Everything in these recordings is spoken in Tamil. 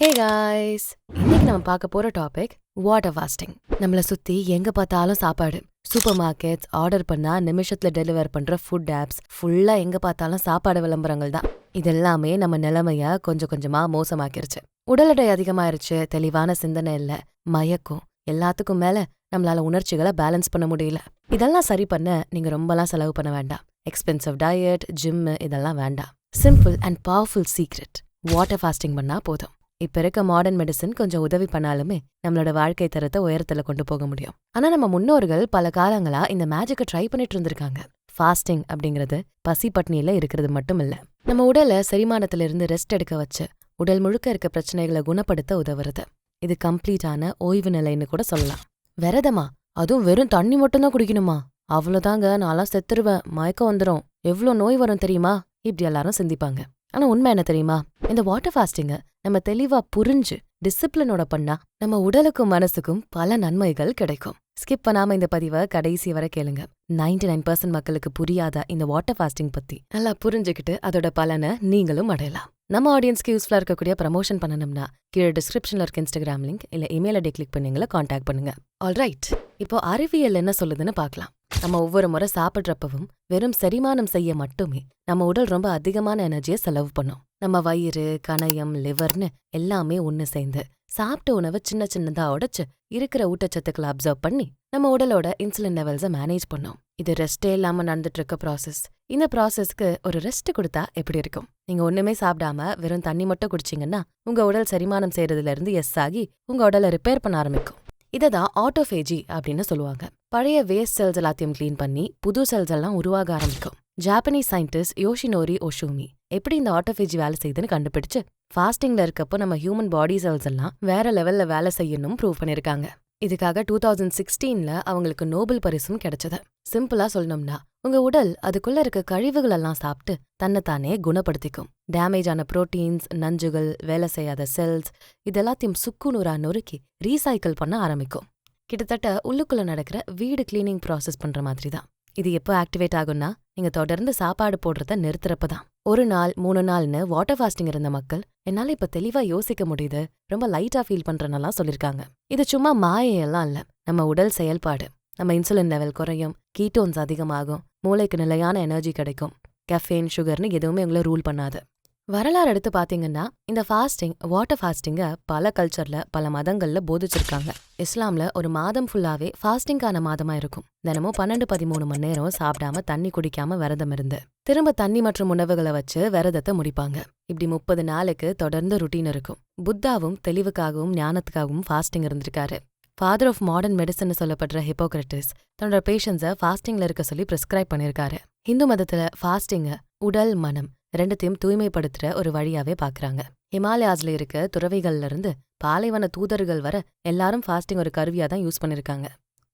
ஹே காய்ஸ் இன்னைக்கு நம்ம பார்க்க போற டாபிக் வாட்டர் ஃபாஸ்டிங் நம்மள சுத்தி எங்க பார்த்தாலும் சாப்பாடு. சூப்பர் மார்க்கெட்ஸ் ஆர்டர் பண்ணா நிமிஷத்துல டெலிவர் பண்ற ஃபுட் ஆப்ஸ் ஃபுல்லா எங்க பார்த்தாலும் சாப்பாடு விளம்பரங்கள் தான். இதெல்லாமே நம்ம நிலைமைய கொஞ்சம் கொஞ்சமா மோசமாக்கிருச்சு. உடல் எடை அதிகமாயிருச்சு தெளிவான சிந்தனை இல்ல மயக்கம். எல்லாத்துக்கும் மேல நம்மளால உணர்ச்சிகளை பேலன்ஸ் பண்ண முடியல. இதெல்லாம் சரி பண்ண நீங்க ரொம்பலாம் செலவு பண்ண வேண்டாம். எக்ஸ்பென்சிவ் டயட் ஜிம் இதெல்லாம் வேண்டாம். Simple and powerful secret water fasting பண்ணா போதும். இப்ப இருக்க மாடர்ன் மெடிசன் கொஞ்சம் உதவி பண்ணாலுமே நம்மளோட வாழ்க்கை தரத்தை உயரத்துல கொண்டு போக முடியும். ஆனா நம்ம முன்னோர்கள் பல காலங்களா இந்த மேஜிக்கை ட்ரை பண்ணிட்டு இருந்திருக்காங்க. ஃபாஸ்டிங் அப்படிங்கிறது பசி பட்னியில இருக்கிறது மட்டும் இல்ல. நம்ம உடலை செரிமானத்துல இருந்து ரெஸ்ட் எடுக்க வச்சு உடல் முழுக்க இருக்க பிரச்சனைகளை குணப்படுத்த உதவுறது. இது கம்ப்ளீட்டான ஓய்வு நிலைன்னு கூட சொல்லலாம். விரதமா? அதுவும் வெறும் தண்ணி மட்டும்தான் குடிக்கணுமா? அவ்வளோதாங்க நான்லாம் செத்துருவேன் மயக்கம் வந்துடும் எவ்வளோ நோய் வரும் தெரியுமா? இப்படி எல்லாரும் சிந்திப்பாங்க. ஆனா உண்மை என்ன தெரியுமா? இந்த வாட்டர் ஃபாஸ்டிங்க நம்ம தெளிவா புரிஞ்சு டிசிப்ளினோட பண்ணா நம்ம உடலுக்கும் மனசுக்கும் பல நன்மைகள் கிடைக்கும். ஸ்கிப் பண்ணாம இந்த பதிவை கடைசி வரை கேளுங்க. 99% நைன் பர்சன்ட் மக்களுக்கு புரியாத இந்த வாட்டர் ஃபாஸ்டிங் பத்தி. நல்லா புரிஞ்சுக்கிட்டு அதோட பலனை நீங்களும் அடையலாம். நம்ம ஆடியன்ஸ்க்கு யூஸ்ஃபுல்லா இருக்கக்கூடிய ப்ரமோஷன் பண்ணணும்னா கீழே டிஸ்கிரிப்ஷன்ல இருக்க இன்ஸ்டாகிராம் லிங்க் இல்ல இமெயில் ஐடி கிளிக் பண்ணி எங்களை காண்டாக்ட் பண்ணுங்க ஆல்ரைட் இப்போ அறிவியல் என்ன சொல்லுதுன்னு பார்க்கலாம். நம்ம ஒவ்வொரு முறை சாப்பிட்றப்பவும் வெறும் செரிமானம் செய்ய மட்டுமே நம்ம உடல் ரொம்ப அதிகமான எனர்ஜியை செலவு பண்ணும். நம்ம வயிறு கணையம் லிவர்னு எல்லாமே ஒன்று சேர்ந்து சாப்பிட்ட உணவை சின்ன சின்னதா உடைச்சு இருக்கிற ஊட்டச்சத்துக்களை அப்சர்வ் பண்ணி நம்ம உடலோட இன்சுலின் லெவல்ஸை மேனேஜ் பண்ணும். இது ரெஸ்டே இல்லாம நடந்துட்டு இருக்க ப்ராசஸ். இந்த ப்ராசஸ்க்கு ஒரு ரெஸ்ட் கொடுத்தா எப்படி இருக்கும்? நீங்க ஒண்ணுமே சாப்பிடாம வெறும் தண்ணி மட்டும் குடிச்சீங்கன்னா உங்க உடல் செரிமானம் செய்யறதுல இருந்து எஸ் ஆகி உங்க உடலை ரிப்பேர் பண்ண ஆரம்பிக்கும். இதை தான் ஆட்டோஃபேஜி அப்படின்னு சொல்லுவாங்க. பழைய வேஸ்ட் செல்ஸ் எல்லாத்தையும் கிளீன் பண்ணி புது செல்ஸ் எல்லாம் உருவாக ஆரம்பிக்கும். ஜாப்பனீஸ் சயின்டிஸ்ட் யோஷினோரி ஒஷூமி எப்படி இந்த ஆட்டோஃபேஜி வேலை செய்யுதுன்னு கண்டுபிடிச்சு ஃபாஸ்டிங்ல இருக்கப்போ நம்ம ஹியூமன் பாடி செல்ஸ் எல்லாம் வேற லெவல்ல வேலை செய்யணும் ப்ரூவ் பண்ணிருக்காங்க. இதுக்காக டூ தௌசண்ட் சிக்ஸ்டீன்ல அவங்களுக்கு நோபல் பரிசும் கிடைச்சது. சிம்பிளா சொல்லணும்னா உங்க உடல் அதுக்குள்ள இருக்க கழிவுகள் எல்லாம் சாப்பிட்டு தன்னைத்தானே குணப்படுத்திக்கும். டேமேஜ் ஆன புரோட்டீன்ஸ் நஞ்சுகள் வேலை செய்யாத செல்ஸ் இதெல்லாத்தையும் சுக்குநூறா நொறுக்கி ரீசைக்கிள் பண்ண ஆரம்பிக்கும். கிட்டத்தட்ட உள்ளுக்குள்ள நடக்கிற வீடு கிளீனிங் ப்ராசஸ் பண்ற மாதிரி தான் இது எப்போ ஆக்டிவேட் ஆகும்னா நீங்க தொடர்ந்து சாப்பாடு போடுறத நிறுத்துறப்ப தான் ஒரு நாள் மூணு நாள்னு வாட்டர் ஃபாஸ்டிங் இருந்த மக்கள் என்னால இப்ப தெளிவா யோசிக்க முடியுது. ரொம்ப லைட்டா ஃபீல் பண்றேன்னெல்லாம் சொல்லிருக்காங்க. இது சும்மா மாயையெல்லாம் இல்ல. நம்ம உடல் செயல்பாடு. நம்ம இன்சுலின் லெவல் குறையும் கீட்டோன்ஸ் அதிகமாகும் மூளைக்கு நிலையான எனர்ஜி கிடைக்கும். கெஃபேன் சுகர்னு எதுவுமே உங்களை ரூல் பண்ணாது. வரலாறு எடுத்து பாத்தீங்கன்னா இந்த ஃபாஸ்டிங் வாட்டர் ஃபாஸ்டிங்க பல கல்ச்சர்ல பல மதங்கள்ல போதிச்சிருக்காங்க. இஸ்லாம்ல ஒரு மாதம் ஃபுல்லாவே ஃபாஸ்டிங்கான மாதமா இருக்கும். தினமும் பன்னெண்டு பதிமூணு மணி நேரம் சாப்பிடாம தண்ணி குடிக்காம விரதம் இருந்து திரும்ப தண்ணி மற்றும் உணவுகளை வச்சு விரதத்தை முடிப்பாங்க. இப்படி முப்பது நாளுக்கு தொடர்ந்து ருட்டீன் இருக்கும். புத்தாவும் தெளிவுக்காகவும் ஞானத்துக்காகவும் ஃபாஸ்டிங் இருந்திருக்காரு. ஃபாதர் ஆஃப் மாடர்ன் மெடிசன் சொல்லப்படுற ஹிப்போக்ரட்டிஸ் தன்னோட பேஷண்ட்ஸை ஃபாஸ்டிங்ல இருக்க சொல்லி ப்ரிஸ்கிரைப் பண்ணிருக்காரு. ஹிந்து மதத்துல ஃபாஸ்டிங்க உடல் மனம் ரெண்டத்தையும் தூய்மைப்படுத்துற ஒரு வழியாவே பாக்குறாங்க. ஹிமாலயாஸ்ல இருக்க துறவிகள்ல இருந்து பாலைவன தூதர்கள் வர எல்லாரும் ஃபாஸ்டிங் ஒரு கருவியா தான் யூஸ் பண்ணிருக்காங்க.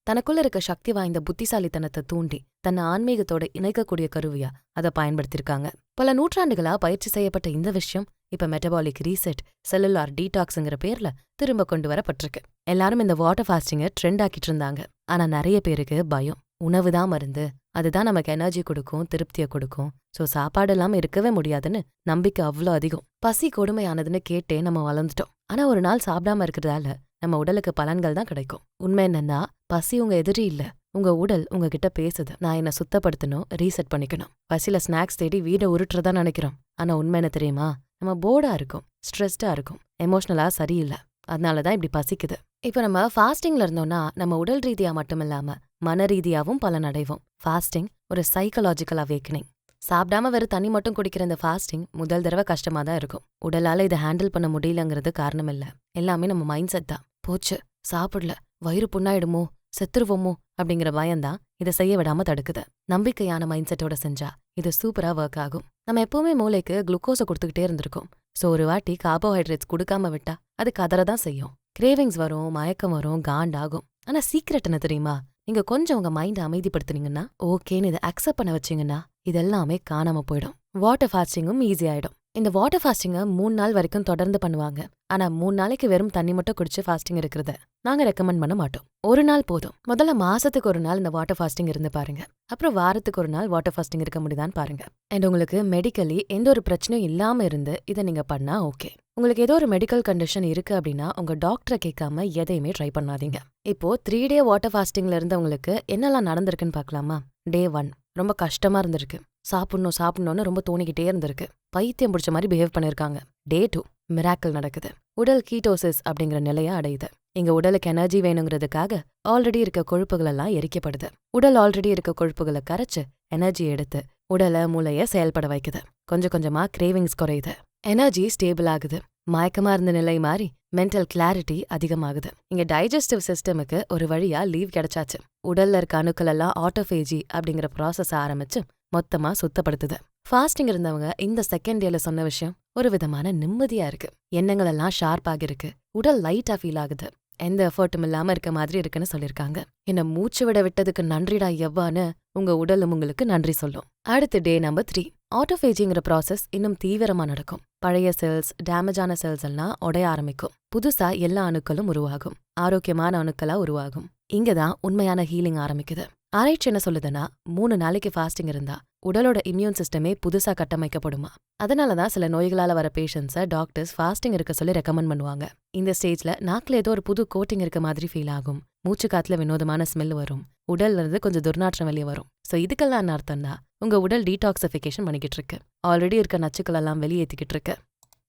தனக்குள்ள இருக்க சக்தி வாய்ந்த புத்திசாலித்தனத்தை தூண்டி தன்னை ஆன்மீகத்தோட இணைக்கக்கூடிய கருவியா அதை பயன்படுத்திருக்காங்க. பல நூற்றாண்டுகளா பயிற்சி செய்யப்பட்ட இந்த விஷயம் இப்ப மெட்டபாலிக் ரீசெட் செல்லுலார் டீடாக்ஸுங்கிற பேர்ல திரும்ப கொண்டு வரப்பட்டிருக்கு. எல்லாரும் இந்த வாட்டர் ஃபாஸ்டிங்கை ட்ரெண்ட் ஆக்கிட்டு இருந்தாங்க. ஆனா நிறைய பேருக்கு பயம் உணவு தான் மருந்து அதுதான் நமக்கு எனர்ஜி கொடுக்கும் திருப்தியை கொடுக்கும். சோ சாப்பாடு இல்லாம இருக்கவே முடியாதுன்னு நம்பிக்கை அவ்வளோ அதிகம். பசி கொடுமையானதுன்னு கேட்டே நம்ம வளர்ந்துட்டோம். ஆனா ஒரு நாள் சாப்பிடாம இருக்கிறதால நம்ம உடலுக்கு பலன்கள் தான் கிடைக்கும். உண்மை என்னன்னா பசி உங்க எதிரி இல்ல. உங்க உடல் உங்ககிட்ட பேசுது. நான் என்ன சுத்தப்படுத்தணும் ரீசெட் பண்ணிக்கணும். பசியில ஸ்நாக்ஸ் தேடி வீடை உருட்டுறதா நினைக்கிறோம். ஆனா உண்மை என்ன தெரியுமா? நம்ம போர்டா இருக்கும். ஸ்ட்ரெஸ்டா இருக்கும். எமோஷனலா சரியில்லை. அதனால தான் இப்படி பசிக்குது. இப்போ நம்ம ஃபாஸ்டிங்ல இருந்தோம்னா நம்ம உடல் ரீதியா மட்டும் இல்லாம மன ரீதியாவும் பலன் அடைவோம் ஃபாஸ்டிங் ஒரு சைக்கலாஜிக்கல் அவேக்கனிங் சாப்பிடாம வெறும் தண்ணி மட்டும் குடிக்கிற இந்த ஃபாஸ்டிங் முதல் தடவை கஷ்டமா தான் இருக்கும். உடலால இதை ஹேண்டில் பண்ண முடியலங்கிறது காரணம் இல்ல எல்லாமே நம்ம மைண்ட் செட் தான். போச்சு சாப்பிடல வயிறு புண்ணாயிடுமோ செத்துருவோமோ அப்படிங்கிற பயம்தான் இதை செய்ய விடாம தடுக்குது. நம்பிக்கையான மைண்ட் செட்டோட செஞ்சா இது சூப்பரா ஒர்க் ஆகும். நம்ம எப்பவுமே மூளைக்கு குளுக்கோஸை கொடுத்துக்கிட்டே இருந்திருக்கோம். சோ ஒரு வாட்டி கார்போஹைட்ரேட்ஸ் கொடுக்காம விட்டா அது கதற தான் செய்யும். கிரேவிங்ஸ் வரும் மயக்கம் வரும் காண்டாகும். ஆனா சீக்ரெட் என்ன தெரியுமா? நீங்க கொஞ்சம் உங்க மைண்டை அமைதிப்படுத்துனீங்கன்னா ஓகேன்னு இதை அக்செப்ட் பண்ண வச்சீங்கன்னா இதெல்லாமே காணாம போயிடும். வாட்டர் ஃபாஸ்டிங்கும் ஈஸி ஆயிடும். இந்த வாட்டர் ஃபாஸ்டிங்கை மூணு நாள் வரைக்கும் தொடர்ந்து பண்ணுவாங்க. ஆனா மூணு நாளைக்கு வெறும் தண்ணி மட்டும் குடிச்சு ஃபாஸ்டிங் இருக்கிறத நாங்க ரெக்கமெண்ட் பண்ண மாட்டோம். ஒரு நாள் போதும். முதல்ல மாசத்துக்கு ஒரு நாள் இந்த வாட்டர் ஃபாஸ்டிங் இருந்து பாருங்க. அப்புறம் வாரத்துக்கு ஒரு நாள் வாட்டர் ஃபாஸ்டிங் இருக்க முடியுதான்னு பாருங்க. அண்ட் உங்களுக்கு மெடிக்கலி எந்த ஒரு பிரச்சனையும் இல்லாம இருந்து இதை நீங்க பண்ணா ஓகே உங்களுக்கு ஏதோ ஒரு மெடிக்கல் கண்டிஷன் இருக்கு அப்படின்னா உங்க டாக்டரை கேட்காம எதையுமே ட்ரை பண்ணாதீங்க. இப்போ த்ரீ டே வாட்டர் ஃபாஸ்டிங்ல இருந்தவங்களுக்கு என்னெல்லாம் நடந்திருக்குன்னு பார்க்கலாமா? டே ஒன் ரொம்ப கஷ்டமா இருந்திருக்கு. சாப்பிடணும் சாப்பிடணும்னு ரொம்ப தோணிக்கிட்டே இருந்திருக்கு. பைத்தியம் பிடிச்ச மாதிரி பிஹேவ் பண்ணிருக்காங்க. டே டூ மிராக்கிள் நடக்குது. உடல் கீட்டோசிஸ் அப்படிங்கிற நிலையை அடையுது. இங்க உடலுக்கு எனர்ஜி வேணுங்கிறதுக்காக ஆல்ரெடி இருக்க கொழுப்புகளெல்லாம் எரிக்கப்படுது. உடல் ஆல்ரெடி இருக்க கொழுப்புகளை கரைச்சு எனர்ஜி எடுத்து உடலை மூளைய செயல்பட வைக்குது. கொஞ்சம் கொஞ்சமா கிரேவிங்ஸ் குறையுது. எனர்ஜி ஸ்டேபிள் ஆகுது. மயக்கமா இருந்த நிலை மாறி மென்டல் கிளாரிட்டி அதிகமாகுது. இங்க டைஜஸ்டிவ் சிஸ்டமுக்கு ஒரு வழியா லீவ் கிடைச்சாச்சு. உடல்ல இருக்க அணுக்கள் எல்லாம் ஆட்டோஃபேஜி அப்படிங்கிற ப்ராசஸ் ஆரம்பிச்சு மொத்தமா சுத்தப்படுத்துது. ஃபாஸ்டிங் இருந்தவங்க இந்த செகண்ட் டேல சொன்ன விஷயம் ஒரு விதமான நிம்மதியா இருக்கு. எண்ணங்கள் எல்லாம் ஷார்ப் ஆகிருக்கு உடல் லைட்டா ஃபீல் ஆகுது. எந்த எஃபர்ட்டும் இல்லாம இருக்க மாதிரி இருக்குன்னு சொல்லிருக்காங்க. என்ன மூச்சு விட விட்டதுக்கு நன்றிடா எவ்வான்னு உங்க உடலும் உங்களுக்கு நன்றி சொல்லும். அடுத்து டே நம்பர் த்ரீ ஆட்டோஃபேஜிங்கிற ப்ராசஸ் இன்னும் தீவிரமா நடக்கும். பழைய செல்ஸ் டேமேஜான செல்ஸ் எல்லாம் உடைய ஆரம்பிக்கும். புதுசா எல்லா அணுக்களும் உருவாகும். ஆரோக்கியமான அணுக்களா உருவாகும். இங்கதான் உண்மையான ஹீலிங் ஆரம்பிக்குது. ஆராய்ச்சி என்ன சொல்லுதுன்னா மூணு நாளைக்கு ஃபாஸ்டிங் இருந்தா உடலோட இம்யூன் சிஸ்டமே புதுசா கட்டமைக்கப்படுமா? அதனால தான் சில நோய்களால வர பேஷண்ட்ஸை டாக்டர்ஸ் ஃபாஸ்டிங் இருக்க சொல்லி ரெக்கமெண்ட் பண்ணுவாங்க. இந்த ஸ்டேஜ்ல நாக்குல ஏதோ ஒரு புது கோட்டிங் இருக்க மாதிரி ஃபீல் ஆகும். மூச்சு காத்துல வினோதமான ஸ்மெல் வரும். உடல்ல இருந்து கொஞ்சம் துர்நாற்றம் வெளியே வரும். சோ இதுக்கெல்லாம் என்ன அர்த்தம்னா உங்க உடல் டீடாக்சிஃபிகேஷன் பண்ணிக்கிட்டு இருக்கு. ஆல்ரெடி இருக்க நச்சுக்கள் எல்லாம் வெளியேத்திக்கிட்டு இருக்கு.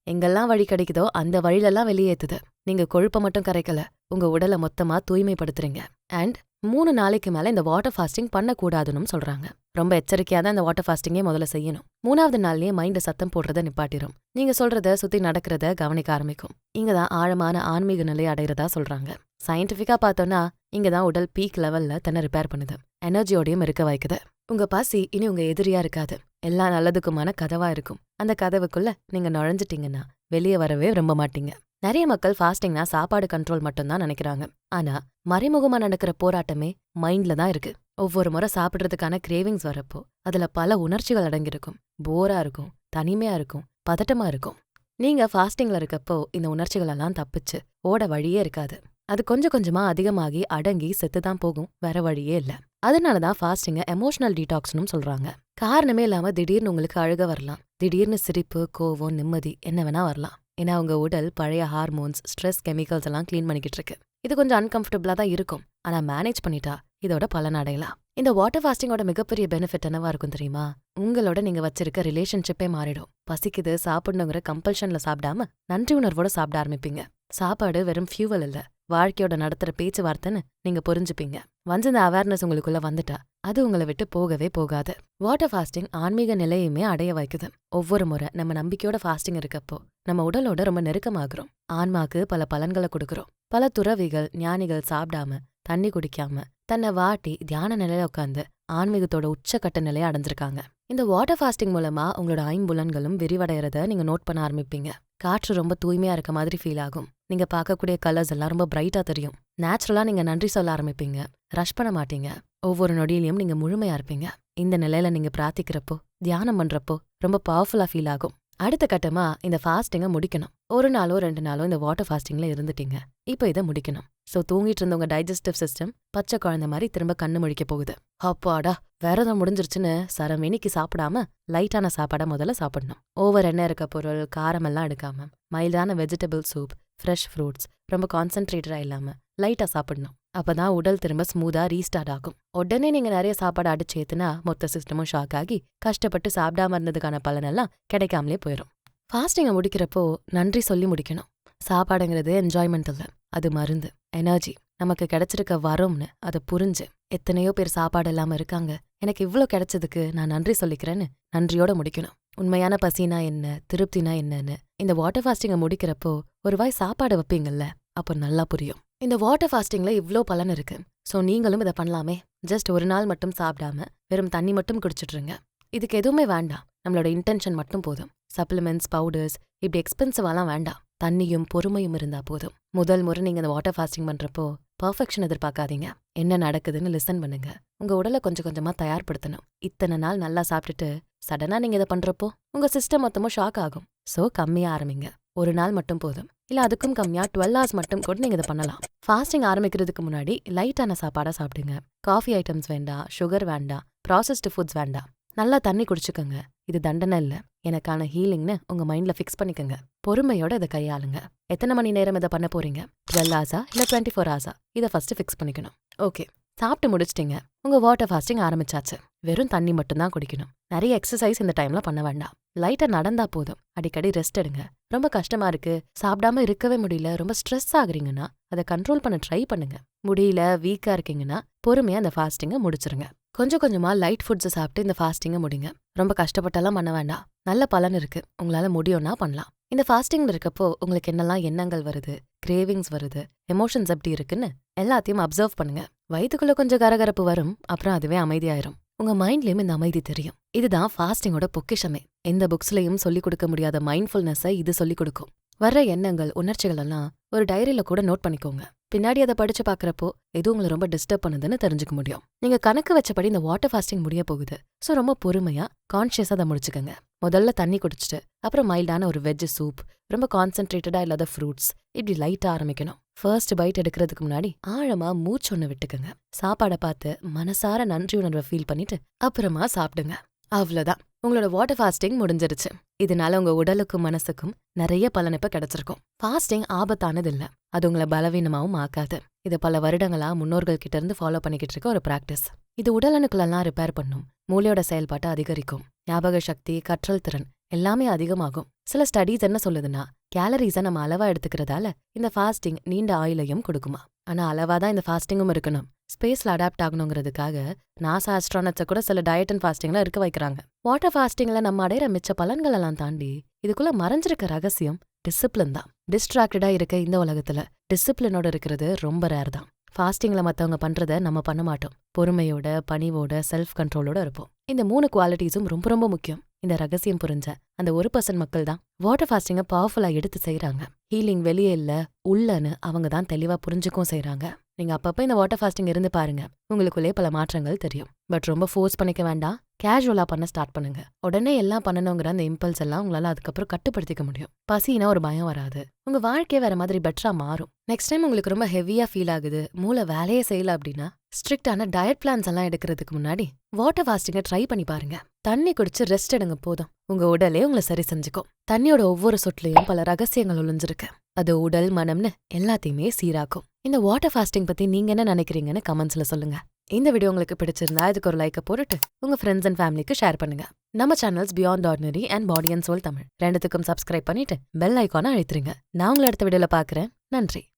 எங்கெல்லாம் வழி கிடைக்குதோ அந்த வழியிலெல்லாம் வெளியேத்துது. நீங்க கொழுப்பை மட்டும் கரைக்கல. உங்க உடலை மொத்தமா தூய்மைப்படுத்துறீங்க. அண்ட் மூணு நாளைக்கு மேல இந்த வாட்டர் ஃபாஸ்டிங் பண்ணக்கூடாதுன்னு சொல்றாங்க. ரொம்ப எச்சரிக்கையா தான் இந்த வாட்டர் ஃபாஸ்டிங்கே முதல்ல செய்யணும். மூணாவது நாள்லயே மைண்ட சத்தம் போடுறத நிப்பாட்டிரும். நீங்க சொல்றத சுத்தி நடக்கிறத கவனிக்க ஆரம்பிக்கும். இங்க தான் ஆழமான ஆன்மீக நிலை அடைறதா சொல்றாங்க. சயின்டிஃபிக்கா பார்த்தோம்னா இங்க தான் உடல் பீக் லெவல்ல தன்னை ரிப்பேர் பண்ணுது. எனர்ஜியோடையும் இருக்க வைக்குது உங்க பாசி இனி உங்க எதிரியா இருக்காது. எல்லா நல்லதுக்குமான கதவா இருக்கும். அந்த கதவுக்குள்ள நீங்க நுழைஞ்சிட்டீங்கன்னா வெளியே வரவே விரும்ப மாட்டீங்க. நிறைய மக்கள் ஃபாஸ்டிங்னா சாப்பாடு கண்ட்ரோல் மட்டும்தான் நினைக்கிறாங்க. ஆனா மறைமுகமா நடக்கிற போராட்டமே மைண்ட்ல தான் இருக்கு. ஒவ்வொரு முறை சாப்பிடுறதுக்கான கிரேவிங்ஸ் வரப்போ அதுல பல உணர்ச்சிகள் அடங்கியிருக்கும். போரா இருக்கும் தனிமையா இருக்கும் பதட்டமா இருக்கும். நீங்க ஃபாஸ்டிங்ல இருக்கப்போ இந்த உணர்ச்சிகள் எல்லாம் தப்பிச்சு ஓட வழியே இருக்காது. அது கொஞ்சம் கொஞ்சமா அதிகமாகி அடங்கி செத்து தான் போகும் வேற வழியே இல்ல. அதனால தான் ஃபாஸ்டிங்க எமோஷனல் டீடாக்ஸ்னு சொல்றாங்க. காரணமே இல்லாம திடீர்னு உங்களுக்கு அழுக வரலாம். திடீர்னு சிரிப்பு கோவம் நிம்மதி என்ன வேணா வரலாம். ஏன்னா உங்க உடல் பழைய ஹார்மோன்ஸ் ஸ்ட்ரெஸ் கெமிக்கல்ஸ் எல்லாம் க்ளீன் பண்ணிக்கிட்டு இருக்கு இது கொஞ்சம் அன்கம்ஃபர்டபிளா தான் இருக்கும். ஆனா மேனேஜ் பண்ணிட்டா இதோட பலன் அடையலாம். இந்த வாட்டர் ஃபாஸ்டிங்கோட மிகப்பெரிய பெனிஃபிட் என்னவா இருக்கும் தெரியுமா? உங்களோட நீங்க வச்சிருக்க ரிலேஷன்ஷிப்பே மாறிடும். பசிக்குது சாப்பிடணுங்கிற கம்பல்ஷன்ல சாப்பிடாம நன்றி உணர்வோட சாப்பிட ஆரம்பிப்பீங்க. சாப்பாடு வெறும் ஃபியூவல் இல்ல. வாழ்க்கையோட நடத்துற பேச்சுவார்த்தைன்னு நீங்க புரிஞ்சுப்பீங்க. வந்து இந்த அவேர்னஸ் உங்களுக்குள்ள வந்துட்டா அது உங்களை விட்டு போகவே போகாது. வாட்டர் ஃபாஸ்டிங் ஆன்மீக நிலையுமே அடைய வைக்குது. ஒவ்வொரு முறை நம்ம நம்பிக்கையோட ஃபாஸ்டிங் இருக்கப்போ நம்ம உடலோட ரொம்ப நெருக்கமாகறோம். ஆன்மாக்கு பல பலன்களை கொடுக்குறோம். பல துறவிகள் ஞானிகள் சாப்பிடாம தண்ணி குடிக்காம தன்னை வாட்டி தியான நிலையில உட்காந்து ஆன்மீகத்தோட உச்சக்கட்ட நிலையை அடைஞ்சிருக்காங்க. இந்த வாட்டர் ஃபாஸ்டிங் மூலமா உங்களோட ஐம்புலன்களும் விரிவடைறத நீங்க நோட் பண்ண ஆரம்பிப்பீங்க. காற்று ரொம்ப தூய்மையா இருக்க மாதிரி ஃபீல் ஆகும். நீங்க பார்க்கக்கூடிய கலர்ஸ் எல்லாம் ரொம்ப பிரைட்டா தெரியும். நேச்சுரலா நீங்க நன்றி சொல்ல ஆரம்பிப்பீங்க. ரஷ் பண்ண மாட்டீங்க. ஒவ்வொரு நொடியிலையும் நீங்க முழுமையா இருப்பீங்க. இந்த நிலையில நீங்க பிரார்த்திக்கிறப்போ தியானம் பண்றப்போ ரொம்ப பவர்ஃபுல்லா ஃபீல் ஆகும். அடுத்த கட்டமா இந்த ஃபாஸ்டிங்கை முடிக்கணும். ஒரு நாளோ ரெண்டு நாளோ இந்த வாட்டர் ஃபாஸ்டிங்ல இருந்துட்டீங்க. இப்போ இதை முடிக்கணும். சோ தூங்கிட்டு இருந்தவங்க டைஜஸ்டிவ் சிஸ்டம் பச்சை குழந்தை மாதிரி திரும்ப கண்ணு முழிக்க போகுது. அப்பாடா! விரதம் முடிஞ்சிருச்சுன்னு சரமேனிக்கு சாப்பிடாம லைட்டான சாப்பாடை முதல்ல சாப்பிடணும். ஓவர் எண்ணெய் இருக்க பொருள் காரமெல்லாம் எடுக்காம மைல்டான வெஜிடபிள் சூப் ஃப்ரெஷ் ஃப்ரூட்ஸ் ரொம்ப கான்சென்ட்ரேட்டடா இல்லாம லைட்டா சாப்பிடணும். அப்பதான் உடல் திரும்ப ஸ்மூதா ரீஸ்டார்ட் ஆகும். உடனே நீங்க நிறைய சாப்பாடு அடிச்சு ஏத்துனா மொத்த சிஸ்டமும் ஷாக் ஆகி கஷ்டப்பட்டு சாப்பிடாம இருந்ததுக்கான பலனெல்லாம் கிடைக்காமலே போயிடும் ஃபாஸ்டிங்கை முடிக்கிறப்போ நன்றி சொல்லி முடிக்கணும். சாப்பாடுங்கிறது என்ஜாய்மெண்ட் இல்லை அது மருந்து எனர்ஜி நமக்கு கிடைச்சிருக்க வரோம்னு அதை புரிஞ்சு எத்தனையோ பேர் சாப்பாடு இல்லாம இருக்காங்க. எனக்கு இவ்ளோ கிடைச்சதுக்கு நான் நன்றி சொல்லிக்கிறேன்னு நன்றியோட முடிக்கணும். உண்மையான பசினா என்ன? திருப்தினா என்னன்னு? இந்த வாட்டர் ஃபாஸ்டிங்கை முடிக்கிறப்போ ஒரு வாய் சாப்பாடு வைப்பீங்கல்ல அப்போ நல்லா புரியும். இந்த வாட்டர் ஃபாஸ்டிங்ல இவ்ளோ பலன் இருக்கு. சோ நீங்களும் இதை பண்ணலாமே. ஜஸ்ட் ஒரு நாள் மட்டும் சாப்பிடாம வெறும் தண்ணி மட்டும் குடிச்சிட்ருங்க இதுக்கு எதுவுமே வேண்டாம். நம்மளோட இன்டென்ஷன் மட்டும் போதும். சப்ளிமெண்ட்ஸ் பவுடர்ஸ் இப்படி எக்ஸ்பென்சிவாலாம் வேண்டாம். தண்ணியும் பொறுமையும் இருந்தா போதும். முதல் முறை நீங்க இந்த வாட்டர் ஃபாஸ்டிங் பண்றப்போ பர்ஃபெக்ஷன் எதிர்பார்க்காதீங்க. என்ன நடக்குதுன்னு லிசன் பண்ணுங்க. உங்க உடலை கொஞ்சம் கொஞ்சமா தயார்படுத்தணும். இத்தனை நாள் நல்லா சாப்பிட்டுட்டு சடனா நீங்க இதை பண்றப்போ உங்க சிஸ்டம் மொத்தமும் ஷாக் ஆகும். சோ கம்மியா ஆரம்பிங்க. ஒரு நாள் மட்டும் போதும். இல்ல அதுக்கும் கம்மியா டுவெல் ஹவர்ஸ் மட்டும் கூட நீங்க இதை பண்ணலாம். ஃபாஸ்டிங் ஆரம்பிக்கிறதுக்கு முன்னாடி லைட்டான சாப்பாடா சாப்பிடுங்க. காஃபி ஐட்டம்ஸ் வேண்டாம் சுகர் வேண்டாம் ப்ராசஸ்டு ஃபுட்ஸ் வேண்டாம் நல்லா தண்ணி குடிச்சுக்கோங்க. இது தண்டனை இல்லை. எனக்கான ஹீலிங்னு உங்க மைண்ட்ல ஃபிக்ஸ் பண்ணிக்கங்க. பொறுமையோட இதை கையாளுங்க. எத்தனை மணி நேரம் இதை பண்ண போறீங்க? டுவெல் ஹார்ஸா இல்லை டுவெண்ட்டி ஃபோர் ஹார்ஸா? இதை ஃபர்ஸ்ட் ஃபிக்ஸ் பண்ணிக்கணும். ஓகே. சாப்பிட்டு முடிச்சிட்டீங்க. உங்க வாட்டர் ஃபாஸ்டிங் ஆரம்பிச்சாச்சு. வெறும் தண்ணி மட்டும்தான் குடிக்கணும். நிறைய எக்ஸசைஸ் இந்த டைம்ல பண்ண வேண்டாம். லைட்டா நடந்தா போதும். அடிக்கடி ரெஸ்ட் எடுங்க. ரொம்ப கஷ்டமா இருக்கு. சாப்பிடாம இருக்கவே முடியல. ரொம்ப ஸ்ட்ரெஸ் ஆகுறீங்கன்னா அதை கண்ட்ரோல் பண்ண ட்ரை பண்ணுங்க. முடியல வீக்கா இருக்கீங்கன்னா பொறுமையா அந்த ஃபாஸ்டிங்கை முடிச்சிருங்க. கொஞ்சம் கொஞ்சமா லைட் ஃபுட்ஸை சாப்பிட்டு இந்த ஃபாஸ்டிங்கை முடிங்க. ரொம்ப கஷ்டப்பட்டெல்லாம் பண்ண வேண்டாம். நல்ல பலன் இருக்கு. உங்களால முடியும்னா பண்ணலாம். இந்த ஃபாஸ்டிங்ல இருக்கப்போ உங்களுக்கு என்னெல்லாம் எண்ணங்கள் வருது? கிரேவிங்ஸ் வருது? எமோஷன்ஸ் எப்படி இருக்குன்னு எல்லாத்தையும் அப்சர்வ் பண்ணுங்க. வயித்துக்குள்ள கொஞ்சம் கரகரப்பு வரும். அப்புறம் அதுவே அமைதியாயிரும். உங்க மைண்ட்லயும் இந்த அமைதி தெரியும். இதுதான் ஃபாஸ்டிங்கோட பொக்கிஷமே. எந்த புக்ஸ்லயும் சொல்லிக் கொடுக்க முடியாத மைண்ட்ஃபுல்னஸை இது சொல்லிக் கொடுக்கும். வர்ற எண்ணங்கள் உணர்ச்சிகள் எல்லாம் ஒரு டைரியில கூட நோட் பண்ணிக்கோங்க. பின்னாடி அதை படிச்சு பாக்குறப்போ எது உங்களை ரொம்ப டிஸ்டர்ப் பண்ணுதுன்னு தெரிஞ்சுக்க முடியும். நீங்க கணக்கு வச்சபடி இந்த வாட்டர் ஃபாஸ்டிங் முடிய போகுது. சோ ரொம்ப பொறுமையா கான்ஷியஸா அதை முடிச்சுக்கங்க. முதல்ல தண்ணி குடிச்சிட்டு அப்புறம் மைல்டான ஒரு வெஜ் சூப் ரொம்ப கான்சென்ட்ரேட்டடா இல்லாத ஃப்ரூட்ஸ் இப்படி லைட்டா ஆரம்பிக்கணும். ஃபர்ஸ்ட் பைட் எடுக்கிறதுக்கு முன்னாடி ஆழமா மூச்சு ஒன்று விட்டுக்குங்க. சாப்பாடை பார்த்து மனசார நன்றி உணர்வை ஃபீல் பண்ணிட்டு அப்புறமா சாப்பிடுங்க. அவ்வளோதான் உங்களோட வாட்டர் ஃபாஸ்டிங் முடிஞ்சிருச்சு. இதனால உங்க உடலுக்கும் மனசுக்கும் நிறைய பலன் இப்ப கிடைச்சிருக்கும். ஃபாஸ்டிங் ஆபத்தானது இல்ல அது உங்களை பலவீனமாவும் ஆக்காது. இது பல வருடங்களா முன்னோர்கள் கிட்ட இருந்து ஃபாலோ பண்ணிக்கிட்டு இருக்க ஒரு பிராக்டிஸ் இது உடலணுக்களெல்லாம் ரிப்பேர் பண்ணும். மூளையோட செயல்பாட்டை அதிகரிக்கும். ஞாபக சக்தி கற்றல் திறன் எல்லாமே அதிகமாகும். சில ஸ்டடீஸ் என்ன சொல்லுதுன்னா கேலரிஸை நம்ம அளவா எடுத்துக்கிறதால இந்த ஃபாஸ்டிங் நீண்ட ஆயுளையும் கொடுக்குமா? ஆனா அளவா தான் இந்த ஃபாஸ்டிங்கும் இருக்கணும். ஸ்பேஸ்ல அடாப்ட் ஆகணுங்கிறதுக்காக நாசா ஆஸ்ட்ரானட்ஸை கூட சில டயட் அண்ட் ஃபாஸ்டிங்ல இருக்க வைக்கிறாங்க. வாட்டர் ஃபாஸ்டிங்ல நம்ம அடையிற மிச்ச பலன்கள் எல்லாம் தாண்டி இதுக்குள்ள மறைஞ்சிருக்க ரகசியம் டிசிப்ளின் தான். டிஸ்ட்ராக்டடா இருக்க இந்த உலகத்துல டிசிப்ளினோட இருக்கிறது ரொம்ப ரேர் தான். ஃபாஸ்டிங்ல மத்தவங்க பண்றத நம்ம பண்ண மாட்டோம். பொறுமையோட பணிவோட செல்ஃப் கண்ட்ரோலோட இருப்போம். இந்த மூணு குவாலிட்டிஸும் ரொம்ப ரொம்ப முக்கியம். இந்த ரகசியம் புரிஞ்ச அந்த ஒரு பர்சன்ட் மக்கள் தான் வாட்டர் ஃபாஸ்டிங்கை பவர்ஃபுல்லாக எடுத்து செய்றாங்க. ஹீலிங் வெளியே இல்ல உள்ளன்னு அவங்க தான் தெளிவா புரிஞ்சுக்கும் செய்றாங்க. நீங்க அப்பப்போ இந்த வாட்டர் ஃபாஸ்டிங் இருந்து பாருங்க. உங்களுக்குள்ளே பல மாற்றங்கள் தெரியும். பட் ரொம்ப ஃபோர்ஸ் பண்ணிக்க வேண்டாம். கேஷுவலா பண்ண ஸ்டார்ட் பண்ணுங்க. உடனே எல்லாம் பண்ணணுங்கிற அந்த இம்பல்ஸ் எல்லாம் உங்களால அதுக்கப்புறம் கட்டுப்படுத்திக்க முடியும். பசினா ஒரு பயம் வராது. உங்க வாழ்க்கையே வேற மாதிரி பெட்டரா மாறும். நெக்ஸ்ட் டைம் உங்களுக்கு ரொம்ப ஹெவியா ஃபீல் ஆகுது மூளை வேலையே செய்யல அப்படின்னா ஸ்ட்ரிக்டான டயட் பிளான்ஸ் எல்லாம் எடுக்கிறதுக்கு முன்னாடி வாட்டர் ஃபாஸ்டிங்கை ட்ரை பண்ணி பாருங்க. தண்ணி குடிச்சு ரெஸ்ட் எடுங்க போதும். உங்க உடலே உங்களை சரி செஞ்சுக்கும். தண்ணியோட ஒவ்வொரு சொட்லையும் பல ரகசியங்கள் ஒளிஞ்சிருக்கு. அது உடல் மனம்னு எல்லாத்தையுமே சீராக்கும். இந்த வாட்டர் ஃபாஸ்டிங் பத்தி நீங்க என்ன நினைக்கிறீங்கன்னு கமெண்ட்ஸ்ல சொல்லுங்க. இந்த வீடியோ உங்களுக்கு பிடிச்சிருந்தா இதுக்கு ஒரு லைக்கை போட்டுட்டு உங்க ஃப்ரெண்ட்ஸ் அண்ட் ஃபேமிலிக்கு ஷேர் பண்ணுங்க. நம்ம channels beyond ordinary and body and soul Tamil. ரெண்டுத்துக்கும் சப்ஸ்கிரைப் பண்ணிட்டு பெல் ஐக்கானை அழுத்துருங்க. நான் உங்களை அடுத்த வீடியோல பாக்குறேன். நன்றி.